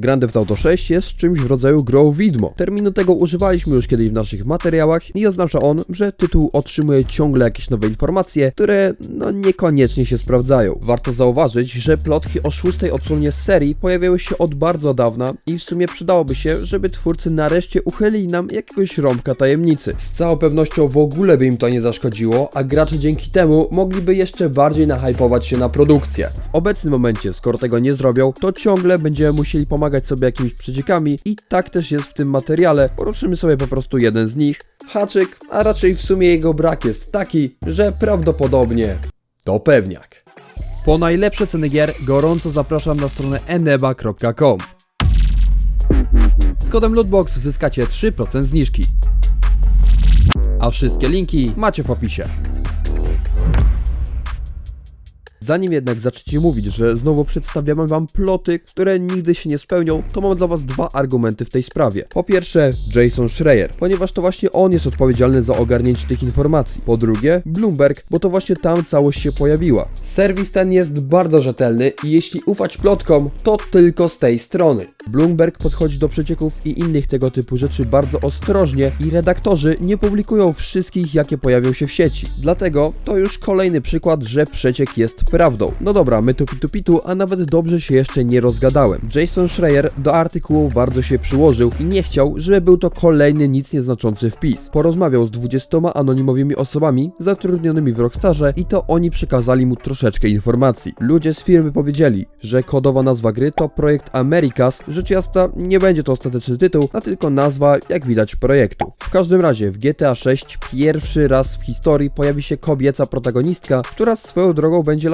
Grand Theft Auto 6 jest czymś w rodzaju grow widmo. Terminu tego używaliśmy już kiedyś w naszych materiałach i oznacza on, że tytuł otrzymuje ciągle jakieś nowe informacje, które no niekoniecznie się sprawdzają. Warto zauważyć, że plotki o szóstej odsłonie serii pojawiały się od bardzo dawna i w sumie przydałoby się, żeby twórcy nareszcie uchylili nam jakiegoś rąbka tajemnicy. Z całą pewnością w ogóle by im to nie zaszkodziło, a gracze dzięki temu mogliby jeszcze bardziej nahypować się na produkcję. W obecnym momencie, skoro tego nie zrobią, to ciągle będziemy musieli pomagać sobie jakimiś przeciekami i tak też jest w tym materiale. Poruszymy sobie po prostu jeden z nich. Haczyk, a raczej w sumie jego brak jest taki, że prawdopodobnie to pewniak. Po najlepsze ceny gier gorąco zapraszam na stronę eneba.com. Z kodem Lootbox zyskacie 3% zniżki. A wszystkie linki macie w opisie. Zanim jednak zaczniecie mówić, że znowu przedstawiamy wam ploty, które nigdy się nie spełnią, to mam dla was dwa argumenty w tej sprawie. Po pierwsze, Jason Schreier, ponieważ to właśnie on jest odpowiedzialny za ogarnięcie tych informacji. Po drugie, Bloomberg, bo to właśnie tam całość się pojawiła. Serwis ten jest bardzo rzetelny i jeśli ufać plotkom, to tylko z tej strony. Bloomberg podchodzi do przecieków i innych tego typu rzeczy bardzo ostrożnie i redaktorzy nie publikują wszystkich, jakie pojawią się w sieci. Dlatego to już kolejny przykład, że przeciek jest prawdą. No dobra, my tu pitu pitu, a nawet dobrze się jeszcze nie rozgadałem. Jason Schreier do artykułu bardzo się przyłożył i nie chciał, żeby był to kolejny nic nieznaczący wpis. Porozmawiał z 20 anonimowymi osobami zatrudnionymi w Rockstarze i to oni przekazali mu troszeczkę informacji. Ludzie z firmy powiedzieli, że kodowa nazwa gry to projekt Americas, rzecz jasna nie będzie to ostateczny tytuł, a tylko nazwa, jak widać, projektu. W każdym razie w GTA 6 pierwszy raz w historii pojawi się kobieca protagonistka, która swoją drogą będzie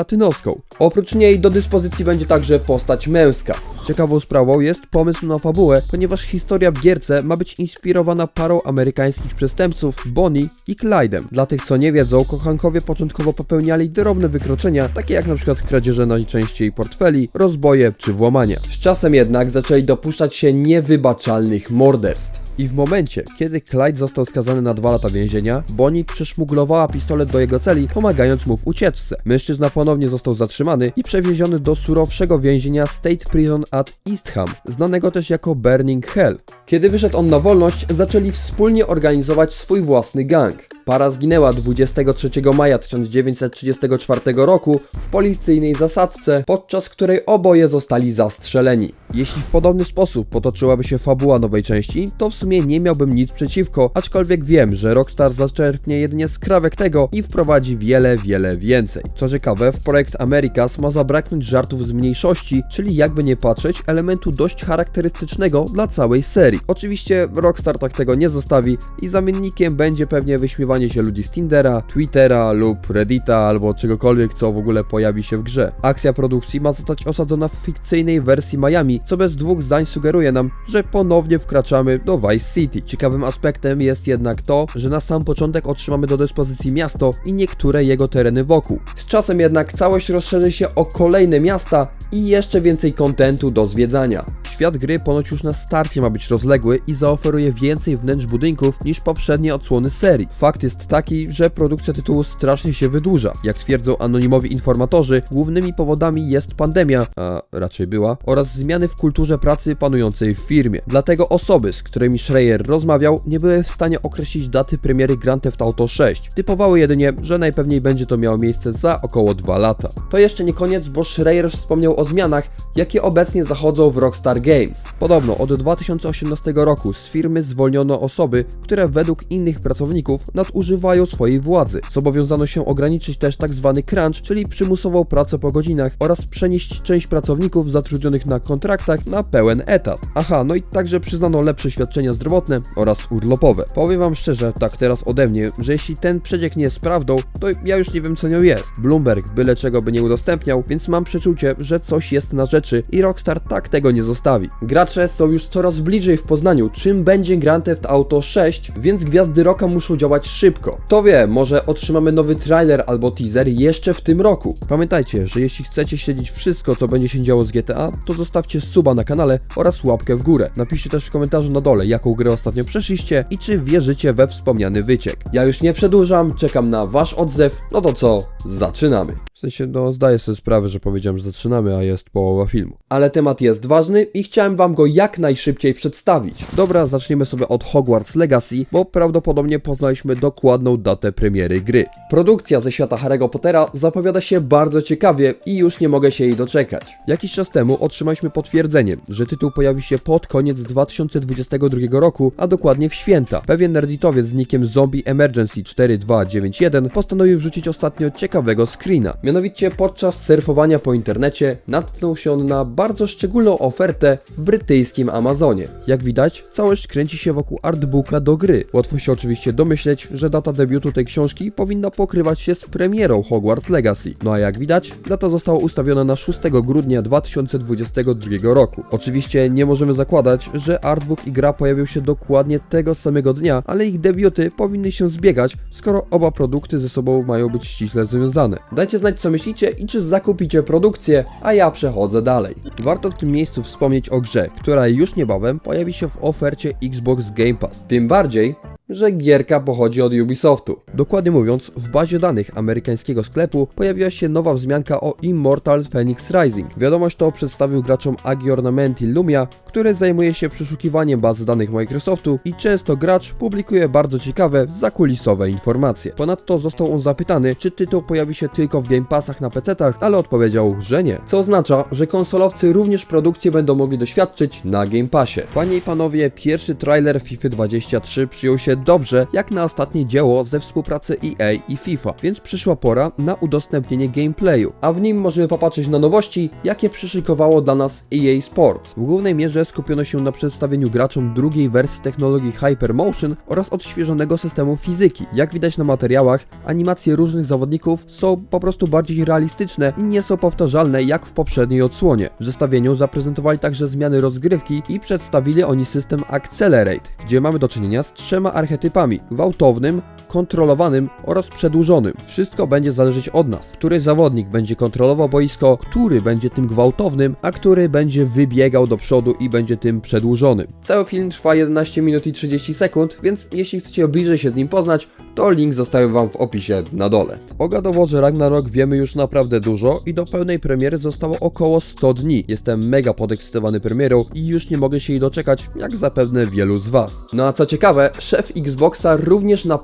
Oprócz niej do dyspozycji będzie także postać męska. Ciekawą sprawą jest pomysł na fabułę, ponieważ historia w gierce ma być inspirowana parą amerykańskich przestępców Bonnie i Clyde'em. Dla tych co nie wiedzą, kochankowie początkowo popełniali drobne wykroczenia, takie jak przykład kradzieże najczęściej portfeli, rozboje czy włamania. Z czasem jednak zaczęli dopuszczać się niewybaczalnych morderstw. I w momencie, kiedy Clyde został skazany na dwa lata więzienia, Bonnie przeszmuglowała pistolet do jego celi, pomagając mu w ucieczce. Mężczyzna ponownie został zatrzymany i przewieziony do surowszego więzienia State Prison at Eastham, znanego też jako Burning Hell. Kiedy wyszedł on na wolność, zaczęli wspólnie organizować swój własny gang. Para zginęła 23 maja 1934 roku w policyjnej zasadzce, podczas której oboje zostali zastrzeleni. Jeśli w podobny sposób potoczyłaby się fabuła nowej części, to w sumie nie miałbym nic przeciwko, aczkolwiek wiem, że Rockstar zaczerpnie jedynie skrawek tego i wprowadzi wiele, wiele więcej. Co ciekawe, w projekt Americas ma zabraknąć żartów z mniejszości, czyli jakby nie patrzeć, elementu dość charakterystycznego dla całej serii. Oczywiście Rockstar tak tego nie zostawi i zamiennikiem będzie pewnie wyśmiewanie się ludzi z Tindera, Twittera lub Reddita albo czegokolwiek, co w ogóle pojawi się w grze. Akcja produkcji ma zostać osadzona w fikcyjnej wersji Miami, co bez dwóch zdań sugeruje nam, że ponownie wkraczamy do Vice City. Ciekawym aspektem jest jednak to, że na sam początek otrzymamy do dyspozycji miasto i niektóre jego tereny wokół. Z czasem jednak całość rozszerzy się o kolejne miasta i jeszcze więcej kontentu do zwiedzania. Świat gry ponoć już na starcie ma być rozległy i zaoferuje więcej wnętrz budynków niż poprzednie odsłony serii. Fakt jest taki, że produkcja tytułu strasznie się wydłuża. Jak twierdzą anonimowi informatorzy, głównymi powodami jest pandemia, a raczej była, oraz zmiany w kulturze pracy panującej w firmie. Dlatego osoby, z którymi Schreier rozmawiał, nie były w stanie określić daty premiery Grand Theft Auto 6. Typowały jedynie, że najpewniej będzie to miało miejsce za około 2 lata. To jeszcze nie koniec, bo Schreier wspomniał o zmianach, jakie obecnie zachodzą w Rockstar Games. Podobno od 2018 roku z firmy zwolniono osoby, które według innych pracowników nadużywają swojej władzy. Zobowiązano się ograniczyć też tzw. crunch, czyli przymusową pracę po godzinach oraz przenieść część pracowników zatrudnionych na kontraktach na pełen etat. Aha, no i także przyznano lepsze świadczenia zdrowotne oraz urlopowe. Powiem wam szczerze, tak teraz ode mnie, że jeśli ten przeciek nie jest prawdą, to ja już nie wiem co nią jest. Bloomberg byle czego by nie udostępniał, więc mam przeczucie, że coś jest na rzeczy i Rockstar tak tego nie zostawi. Gracze są już coraz bliżej w poznaniu, czym będzie Grand Theft Auto 6, więc gwiazdy roka muszą działać szybko. To wie, może otrzymamy nowy trailer albo teaser jeszcze w tym roku. Pamiętajcie, że jeśli chcecie śledzić wszystko, co będzie się działo z GTA, to zostawcie suba na kanale oraz łapkę w górę. Napiszcie też w komentarzu na dole, jaką grę ostatnio przeszliście i czy wierzycie we wspomniany wyciek. Ja już nie przedłużam, czekam na wasz odzew, no to co, zaczynamy. Sensie, no zdaję sobie sprawę, że powiedziałem, że zaczynamy, a jest połowa filmu. Ale temat jest ważny i chciałem wam go jak najszybciej przedstawić. Dobra, zaczniemy sobie od Hogwarts Legacy, bo prawdopodobnie poznaliśmy dokładną datę premiery gry. Produkcja ze świata Harry'ego Pottera zapowiada się bardzo ciekawie i już nie mogę się jej doczekać. Jakiś czas temu otrzymaliśmy potwierdzenie, że tytuł pojawi się pod koniec 2022 roku, a dokładnie w święta. Pewien nerditowiec z nickiem Zombie Emergency 4291 postanowił wrzucić ostatnio ciekawego screena. Mianowicie podczas surfowania po internecie natknął się on na bardzo szczególną ofertę w brytyjskim Amazonie. Jak widać, całość kręci się wokół artbooka do gry. Łatwo się oczywiście domyśleć, że data debiutu tej książki powinna pokrywać się z premierą Hogwarts Legacy. No a jak widać, data została ustawiona na 6 grudnia 2022 roku. Oczywiście nie możemy zakładać, że artbook i gra pojawią się dokładnie tego samego dnia, ale ich debiuty powinny się zbiegać, skoro oba produkty ze sobą mają być ściśle związane. Dajcie znać co myślicie i czy zakupicie produkcję, a ja przechodzę dalej. Warto w tym miejscu wspomnieć o grze, która już niebawem pojawi się w ofercie Xbox Game Pass. Tym bardziej, że gierka pochodzi od Ubisoftu. Dokładnie mówiąc, w bazie danych amerykańskiego sklepu pojawiła się nowa wzmianka o Immortal Phoenix Rising. Wiadomość to przedstawił graczom Agi Ornamenti Lumia, który zajmuje się przeszukiwaniem bazy danych Microsoftu i często gracz publikuje bardzo ciekawe, zakulisowe informacje. Ponadto został on zapytany, czy tytuł pojawi się tylko w Game Passach na PC-tach, ale odpowiedział, że nie. Co oznacza, że konsolowcy również produkcję będą mogli doświadczyć na Game Passie. Panie i panowie, pierwszy trailer FIFA 23 przyjął się dobrze, jak na ostatnie dzieło ze współpracy EA i FIFA, więc przyszła pora na udostępnienie gameplayu, a w nim możemy popatrzeć na nowości, jakie przyszykowało dla nas EA Sports. W głównej mierze skupiono się na przedstawieniu graczom drugiej wersji technologii Hypermotion oraz odświeżonego systemu fizyki. Jak widać na materiałach, animacje różnych zawodników są po prostu bardziej realistyczne i nie są powtarzalne jak w poprzedniej odsłonie. W zestawieniu zaprezentowali także zmiany rozgrywki i przedstawili oni system Accelerate, gdzie mamy do czynienia z trzema archetypami: gwałtownym, kontrolowanym oraz przedłużonym. Wszystko będzie zależeć od nas. Który zawodnik będzie kontrolował boisko, który będzie tym gwałtownym, a który będzie wybiegał do przodu i będzie tym przedłużonym. Cały film trwa 11 minut i 30 sekund, więc jeśli chcecie bliżej się z nim poznać, to link zostawiam wam w opisie na dole. O Warze Ragnarok wiemy już naprawdę dużo i do pełnej premiery zostało około 100 dni. Jestem mega podekscytowany premierą i już nie mogę się jej doczekać, jak zapewne wielu z was. No a co ciekawe, szef Xboxa również na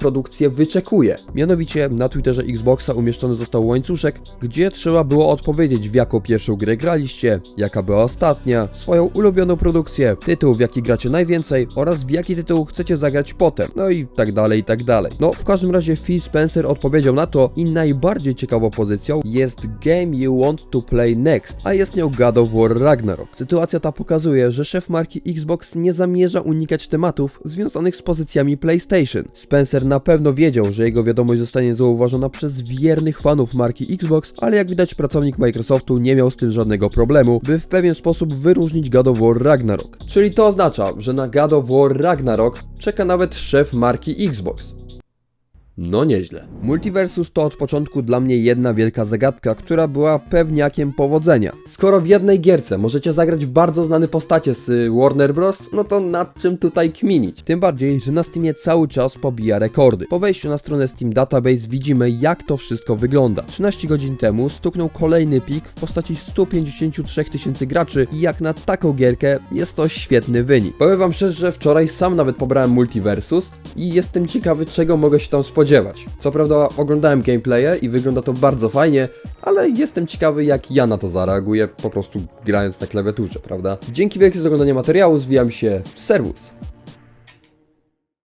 wyczekuje. Mianowicie na Twitterze Xboxa umieszczony został łańcuszek, gdzie trzeba było odpowiedzieć w jaką pierwszą grę graliście, jaka była ostatnia, swoją ulubioną produkcję, tytuł w jaki gracie najwięcej oraz w jaki tytuł chcecie zagrać potem, no i tak dalej, i tak dalej. No w każdym razie Phil Spencer odpowiedział na to i najbardziej ciekawą pozycją jest Game You Want to Play Next, a jest nią God of War Ragnarok. Sytuacja ta pokazuje, że szef marki Xbox nie zamierza unikać tematów związanych z pozycjami PlayStation. Spencer na pewno wiedział, że jego wiadomość zostanie zauważona przez wiernych fanów marki Xbox, ale jak widać pracownik Microsoftu nie miał z tym żadnego problemu, by w pewien sposób wyróżnić God of War Ragnarok. Czyli to oznacza, że na God of War Ragnarok czeka nawet szef marki Xbox. No nieźle. Multiversus to od początku dla mnie jedna wielka zagadka, która była pewniakiem powodzenia. Skoro w jednej gierce możecie zagrać w bardzo znane postacie z Warner Bros., no to nad czym tutaj kminić? Tym bardziej, że na Steamie cały czas pobija rekordy. Po wejściu na stronę Steam Database widzimy jak to wszystko wygląda. 13 godzin temu stuknął kolejny pik w postaci 153 tysięcy graczy i jak na taką gierkę jest to świetny wynik. Powiem wam szczerze, że wczoraj sam nawet pobrałem Multiversus i jestem ciekawy czego mogę się tam spodziewać. Co prawda oglądałem gameplaye i wygląda to bardzo fajnie, ale jestem ciekawy jak ja na to zareaguję, po prostu grając na klawiaturze, prawda? Dzięki wielkie za oglądanie materiału, zwijam się, serwus!